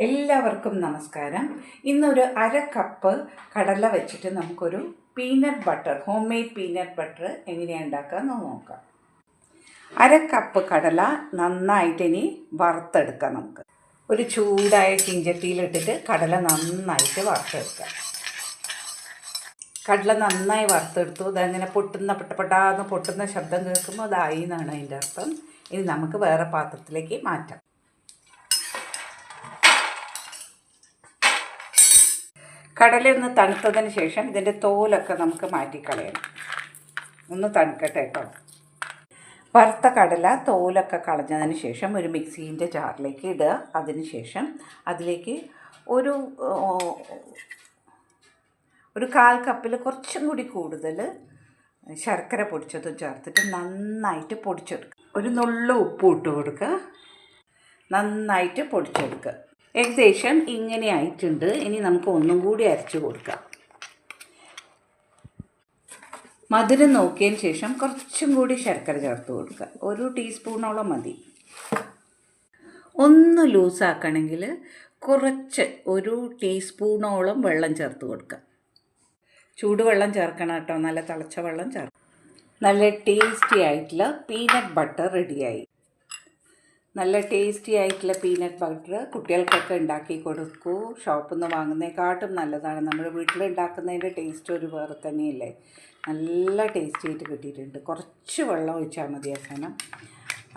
എല്ലാവർക്കും നമസ്കാരം. ഇന്നൊരു അര കപ്പ് കടല വെച്ചിട്ട് നമുക്കൊരു peanut butter home made peanut butter എങ്ങനെയാണ് ഉണ്ടാക്കാമെന്ന് നോക്കാം. അര കപ്പ് കടല നന്നായിട്ട് ഇനി വറുത്തെടുക്കാം നമുക്ക്. ഒരു ചൂടായ ചിഞ്ചട്ടിയിലിട്ടിട്ട് കടല നന്നായിട്ട് വറുത്തെടുക്കാം. കടല നന്നായി വറുത്തെടുത്തു. അതങ്ങനെ പൊട്ടുന്ന പെട്ടപ്പെട്ടാന്ന് പൊട്ടുന്ന ശബ്ദം കേൾക്കുമ്പോൾ അതായി എന്നാണ് അതിന്റെ അർത്ഥം. ഇനി നമുക്ക് വേറെ പാത്രത്തിലേക്ക് മാറ്റാം. കടല ഒന്ന് തണുത്തതിന് ശേഷം ഇതിന്റെ തോലൊക്കെ നമുക്ക് മാറ്റിക്കളയണം. ഒന്ന് തണുക്കട്ടെ കേട്ടോ. വറുത്ത കടല തോലൊക്കെ കളഞ്ഞതിന് ശേഷം ഒരു മിക്സീന്റെ ജാറിലേക്ക് ഇടുക. അതിന് ശേഷം അതിലേക്ക് ഒരു ഒരു കാൽ കപ്പിൽ കുറച്ചും കൂടി കൂടുതൽ ശർക്കര പൊടിച്ചതും ചേർത്തിട്ട് നന്നായിട്ട് പൊടിച്ചെടുക്കുക. ഒരു നുള്ളു ഉപ്പ് ഇട്ട് കൊടുക്കുക. നന്നായിട്ട് പൊടിച്ചെടുക്കുക. ഏകദേശം ഇങ്ങനെ ആയിട്ടുണ്ട്. ഇനി നമുക്ക് ഒന്നും കൂടി അരച്ച് കൊടുക്കാം. മധുരം നോക്കിയതിന് ശേഷം കുറച്ചും കൂടി ശർക്കര ചേർത്ത് കൊടുക്കുക. ഒരു ടീസ്പൂണോളം മതി. ഒന്ന് ലൂസാക്കണമെങ്കിൽ കുറച്ച് ഒരു ടീസ്പൂണോളം വെള്ളം ചേർത്ത് കൊടുക്കുക. ചൂടുവെള്ളം ചേർക്കണം കേട്ടോ. നല്ല തിളച്ച വെള്ളം ചേർക്കണം. നല്ല ടേസ്റ്റി ആയിട്ടുള്ള പീനട്ട് ബട്ടർ റെഡിയായി നല്ല ടേസ്റ്റി ആയിട്ടുള്ള പീനട്ട് ബട്ടർ കുട്ടികൾക്കൊക്കെ ഉണ്ടാക്കി കൊടുക്കൂ. ഷോപ്പിൽ നിന്ന് വാങ്ങുന്നതിനെക്കാട്ടും നല്ലതാണ്. നമ്മൾ വീട്ടിൽ ഉണ്ടാക്കുന്നതിന്റെ ടേസ്റ്റ് ഒരു വേറെ തന്നെയല്ലേ? നല്ല ടേസ്റ്റി ആയിട്ട് കിട്ടിയിട്ടുണ്ട്. കുറച്ച് വെള്ളം ഒഴിച്ചാൽ മതി അവസാനം.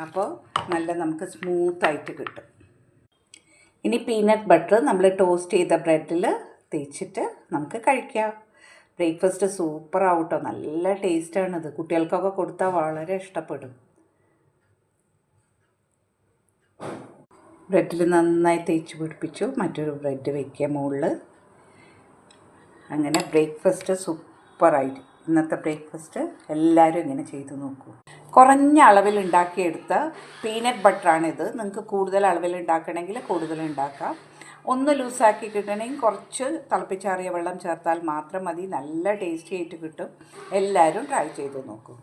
അപ്പോൾ നല്ല നമുക്ക് സ്മൂത്തായിട്ട് കിട്ടും. ഇനി പീനട്ട് ബട്ടർ നമ്മൾ ടോസ്റ്റ് ചെയ്ത ബ്രെഡിൽ തേച്ചിട്ട് നമുക്ക് കഴിക്കാം. ബ്രേക്ക്ഫാസ്റ്റ് സൂപ്പർ ആവട്ടോ. നല്ല ടേസ്റ്റാണിത് കുട്ടികൾക്കൊക്കെ കൊടുത്താൽ വളരെ ഇഷ്ടപ്പെടും. ബ്രെഡിൽ നന്നായി തേച്ച് പിടിപ്പിച്ചു. മറ്റൊരു ബ്രെഡ് വയ്ക്കുക മുകളിൽ. അങ്ങനെ ബ്രേക്ക്ഫാസ്റ്റ് സൂപ്പറായിട്ട് ഇന്നത്തെ ബ്രേക്ക്ഫാസ്റ്റ് എല്ലാവരും ഇങ്ങനെ ചെയ്തു നോക്കൂ. കുറഞ്ഞ അളവിൽ ഉണ്ടാക്കിയെടുത്ത പീനട്ട് ബട്ടറാണിത്. നിങ്ങൾക്ക് കൂടുതൽ അളവിൽ ഉണ്ടാക്കണമെങ്കിൽ കൂടുതൽ ഉണ്ടാക്കാം. ഒന്ന് ലൂസാക്കി കിട്ടണമെങ്കിൽ കുറച്ച് തിളപ്പിച്ചാറിയ വെള്ളം ചേർത്താൽ മാത്രം മതി. നല്ല ടേസ്റ്റി ആയിട്ട് കിട്ടും. എല്ലാവരും ട്രൈ ചെയ്ത് നോക്കൂ.